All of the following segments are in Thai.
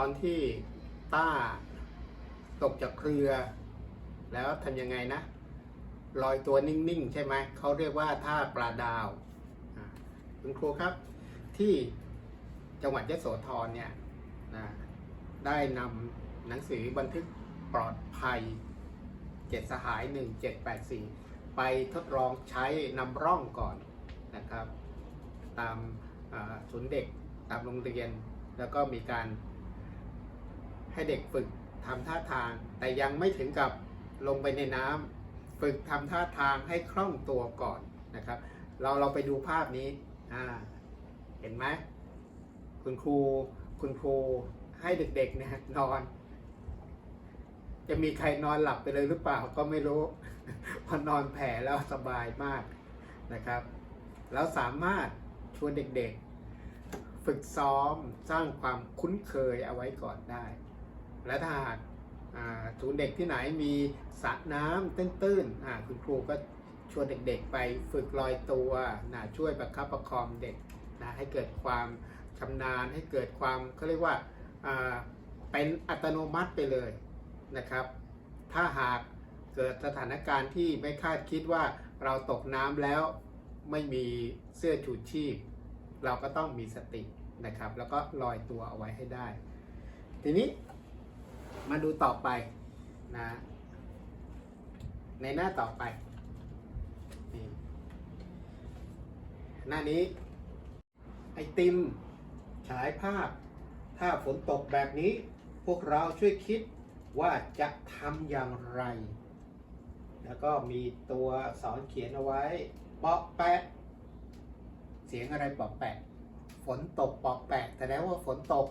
ตอนที่ต้าตกจากเรือ แล้วทำยังไงนะลอยตัวนิ่งๆ ใช่ไหมเขาเรียกว่าท่าปลาดาวคุณครูครับที่จังหวัดยะโสธรเนี่ยนะได้นำหนังสือบันทึกปลอดภัยเจ็ดสหาย 1784 ไปทดลองใช้นำร่องก่อนนะครับ ตามศูนย์เด็กตามโรงเรียน แล้วก็มีการ ให้เด็กฝึกทำท่าทาง แต่ยังไม่ถึงกับลงไปในน้ำฝึกทำท่าทางให้คล่องตัวก่อนนะครับ เราเราไปดูภาพนี้อ่าเห็นไหมคุณครูคุณครูให้เด็กๆเนี่ยนอน จะมีใครนอนหลับไปเลยหรือเปล่าก็ไม่รู้พอนอนแผ่แล้วสบายมากนะครับ แล้วสามารถชวนเด็กๆ ฝึกซ้อมสร้างความคุ้นเคยเอาไว้ก่อนได้ และถ้าหากศูนย์เด็กที่ไหนมีสระน้ำตื้นๆคุณครูก็ชวนเด็กๆ ไปฝึกลอยตัวนะช่วยประคับประคองเด็กนะให้เกิดความชำนาญให้เกิดความเขาเรียกว่าอ่าเป็นอัตโนมัติไปเลยนะครับ ถ้าหากเกิดสถานการณ์ที่ไม่คาดคิดว่าเราตกน้ำแล้วไม่มีเสื้อชูชีพ เราก็ต้องมีสตินะครับ แล้วก็ลอยตัวเอาไว้ให้ได้ ทีนี้ มาดูต่อไปนะ ในหน้าต่อไป หน้านี้ ไอติม ฉายภาพ ถ้าฝนตกแบบนี้ พวกเราช่วยคิดว่าจะทำอย่างไร แล้วก็มีตัวสอักษรเขียนเอาไว้ เปาะแปะ เสียงอะไรเปาะแปะ ฝนตกเปาะแปะแสดงว่าฝนตก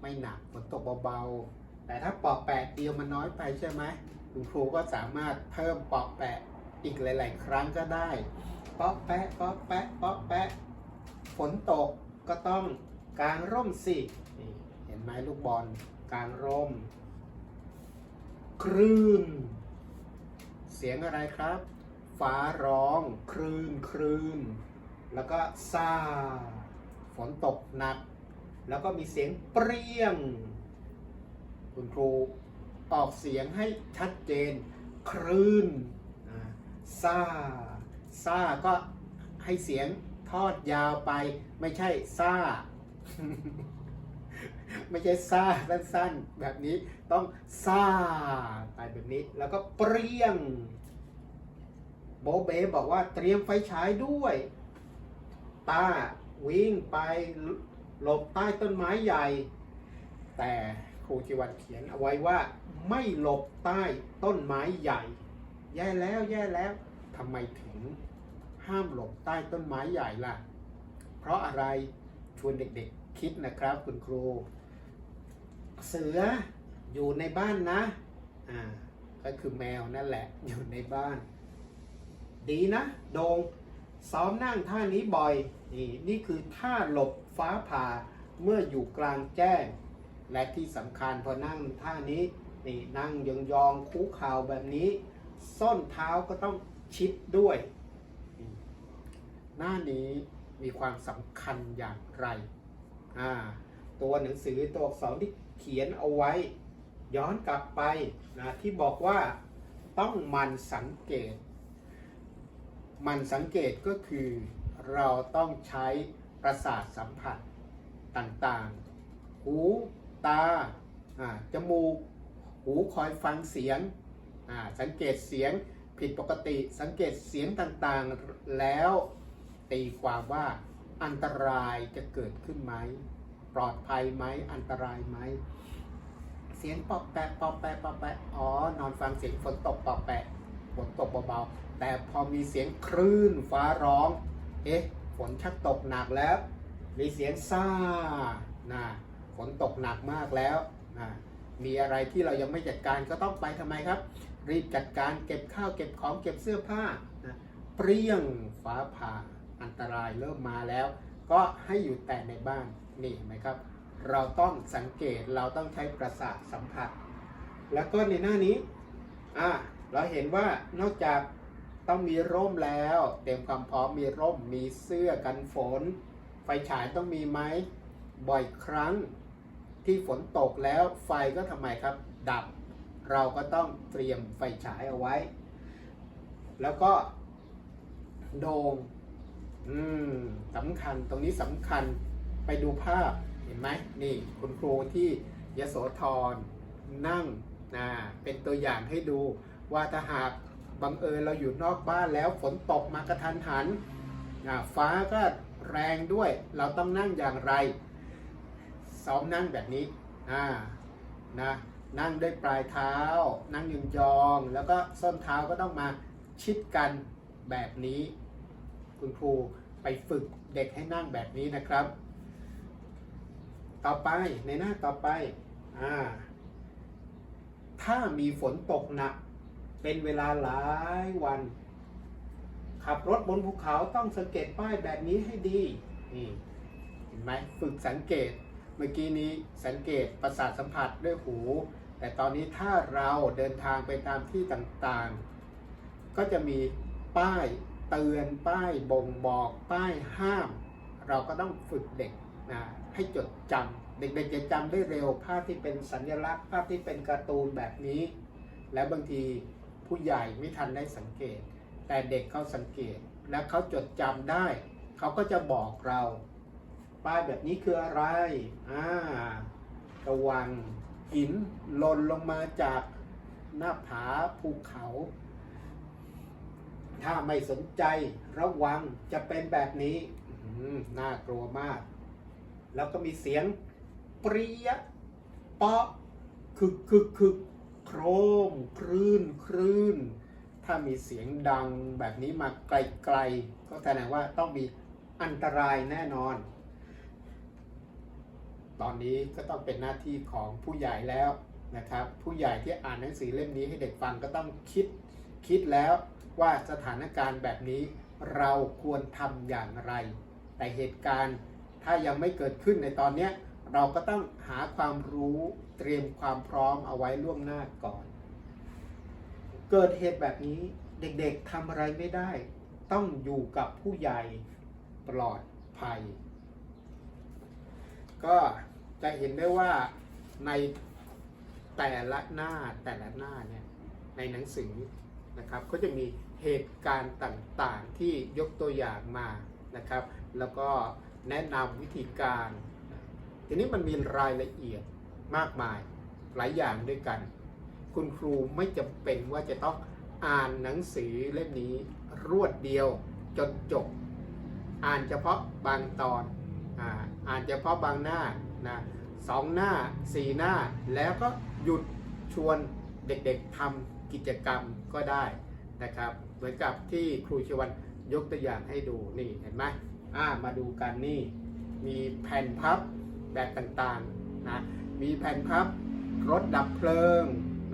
ไม่หนัก ฝนตกเบาๆ แต่ถ้าปาะแปะเดียวมันน้อยไปใช่ไหมคุณครูก็สามารถเพิ่มปาะแปะอีกหลาย ๆ ครั้งก็ได้ปาะแปะปาะแปะปาะแปะฝนตกก็ต้องกางร่มสิเห็นไหมลูกบอลกางร่ม คลื่น เสียงอะไรครับ ฟ้าร้องคลื่นคลื่นแล้วก็ซาฝนตกหนัก แล้วก็มีเสียงเปรี้ยง คุณครูออกเสียงให้ชัดเจน คลื่นซาซาก็ให้เสียงทอดยาวไป ไม่ใช่ซาไม่ใช่ซาสั้นๆ แบบนี้ต้องซาไปแบบนี้ แล้วก็เปรี้ยง โบเบบอกว่าเตรียมไฟฉายด้วย ตาวิ่งไปหลบใต้ต้นไม้ใหญ่ แต่ ครูจิวันเขียนเอาไว้ว่าไม่หลบใต้ต้นไม้ใหญ่ แย่แล้วแย่แล้วทำไมถึงห้ามหลบใต้ต้นไม้ใหญ่ล่ะ เพราะอะไรชวนเด็กๆคิดนะครับคุณครู เสืออยู่ในบ้านนะอ่าก็คือแมวนั่นแหละอยู่ในบ้าน ดีนะโดงซ้อมนั่งท่านี้บ่อย นี่นี่คือท่าหลบฟ้าผ่าเมื่ออยู่กลางแจ้ง และที่สำคัญพอนั่งท่านี้นี่นั่งยองๆคุกเข่าแบบนี้ ส้นเท้าก็ต้องชิดด้วยนี่หน้านี้มีความสำคัญอย่างไรอ่าตัวหนังสือตัวอักษรที่เขียนเอาไว้ ย้อนกลับไปนะที่บอกว่าต้องมันสังเกต มันสังเกตก็คือเราต้องใช้ประสาทสัมผัสต่างๆ หู ตาจมูก หูคอยฟังเสียง สังเกตเสียงผิดปกติ สังเกตเสียงต่างๆ แล้วตีความว่าอันตรายจะเกิดขึ้นไหม ปลอดภัยไหม อันตรายไหม เสียงปอกแปะปอกแปะปอกแปะ อ๋อ นอนฟังเสียงฝนตกปอกแปะ ฝนตกเบาๆ แต่พอมีเสียงคลื่นฟ้าร้อง เอ๊ะ ฝนชักตกหนักแล้ว มีเสียงซ่านะ ฝนตกหนักมากแล้วนะมีอะไรที่เรายังไม่จัดการก็ต้องไปทำไมครับ รีบจัดการเก็บข้าวเก็บของเก็บเสื้อผ้านะเปรี้ยงฟ้าผ่าอันตรายเริ่มมาแล้ว ก็ให้อยู่แต่ในบ้านนี่เห็นไหมครับ เราต้องสังเกตเราต้องใช้ประสาทสัมผัส แล้วก็ในหน้านี้อ่าเราเห็นว่านอกจากต้องมีร่มแล้วเตรียมความพร้อมมีร่มมีเสื้อกันฝน ไฟฉายต้องมีไหมบ่อยครั้ง ที่ฝนตกแล้วไฟก็ทำไมครับ ดับ เราก็ต้องเตรียมไฟฉายเอาไว้ แล้วก็โดมอืมสำคัญตรงนี้สำคัญไปดูภาพเห็นไหมนี่คุณครูที่ยโสธรนั่งนะเป็นตัวอย่างให้ดูว่าถ้าหากบังเอิญเราอยู่นอกบ้านแล้วฝนตกมากระทันหันอ่าฟ้าก็แรงด้วย เราต้องนั่งอย่างไร ซ้อมนั่งแบบนี้อ่านะนั่งด้วยปลายเท้า นั่งยองยองๆแล้วก็ส้นเท้าก็ต้องมาชิดกันแบบนี้ คุณครูไปฝึกเด็กให้นั่งแบบนี้นะครับ ต่อไปในหน้าต่อไปอ่าถ้ามีฝนตกหนัก เป็นเวลาหลายวัน ขับรถบนภูเขาต้องสังเกตป้ายแบบนี้ให้ดีนี่เห็นไหมฝึกสังเกต มื่อกี้นี้สังเกตประสาทสัมผัสด้วยหู แต่ตอนนี้ถ้าเราเดินทางไปตามที่ต่างๆ ก็จะมีป้ายเตือนป้ายบ่งบอกป้ายห้าม เราก็ต้องฝึกเด็กนะให้จดจำเด็กๆจะจำได้เร็วภาพที่เป็นสัญลักษณ์ภาพที่เป็นการ์ตูนแบบนี้ และบางทีผู้ใหญ่ไม่ทันได้สังเกต แต่เด็กเขาสังเกตและเขาจดจำได้ เขาก็จะบอกเรา ป้ายแบบนี้คืออะไรอ่าระวังหินหล่นลงมาจากหน้าผาภูเขา ถ้าไม่สนใจระวังจะเป็นแบบนี้น่ากลัวมาก แล้วก็มีเสียงเปรี้ยเปาะคึกคึกคึกโครมคลื่นคลื่น ถ้ามีเสียงดังแบบนี้มาไกลๆ ก็แสดงว่าต้องมีอันตรายแน่นอน ตอนนี้ก็ต้องเป็นหน้าที่ของผู้ใหญ่แล้วนะครับ ผู้ใหญ่ที่อ่านหนังสือเล่มนี้ให้เด็กฟังก็ต้องคิดคิดแล้วว่าสถานการณ์แบบนี้เราควรทำอย่างไร แต่เหตุการณ์ถ้ายังไม่เกิดขึ้นในตอนนี้เราก็ต้องหาความรู้เตรียมความพร้อมเอาไว้ล่วงหน้าก่อน เกิดเหตุแบบนี้เด็กๆทำอะไรไม่ได้ ต้องอยู่กับผู้ใหญ่ปลอดภัย ก็ จะเห็นได้ว่าในแต่ละหน้าแต่ละหน้าเนี่ยในหนังสือนะครับก็จะมีเหตุการณ์ต่างๆที่ยกตัวอย่างมานะครับ แล้วก็แนะนำวิธีการ ทีนี้มันมีรายละเอียดมากมายหลายอย่างด้วยกัน คุณครูไม่จำเป็นว่าจะต้องอ่านหนังสือเล่มนี้รวดเดียวจนจบ อ่านเฉพาะบางตอน อ่านเฉพาะบางหน้า นะสองหน้าสี่หน้าแล้วก็หยุดชวนเด็กๆทำกิจกรรมก็ได้นะครับ เหมือนกับที่ครูชวันยกตัวอย่างให้ดูนี่เห็นไหมอ่ามาดูกันนี่ มีแผ่นพับแบบต่างๆนะมีแผ่นพับรถดับเพลิง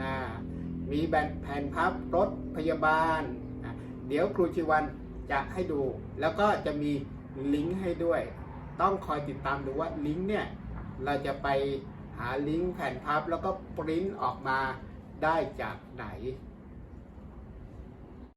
นะมีแผ่นแผ่นพับรถพยาบาลนะเดี๋ยวครูชิวันจะให้ดู แล้วก็จะมีลิงก์ให้ด้วย ต้องคอยติดตามดูว่าลิงก์เนี่ย เราจะไปหาลิงก์แผ่นพับแล้วก็ปริ้นออกมาได้จากไหน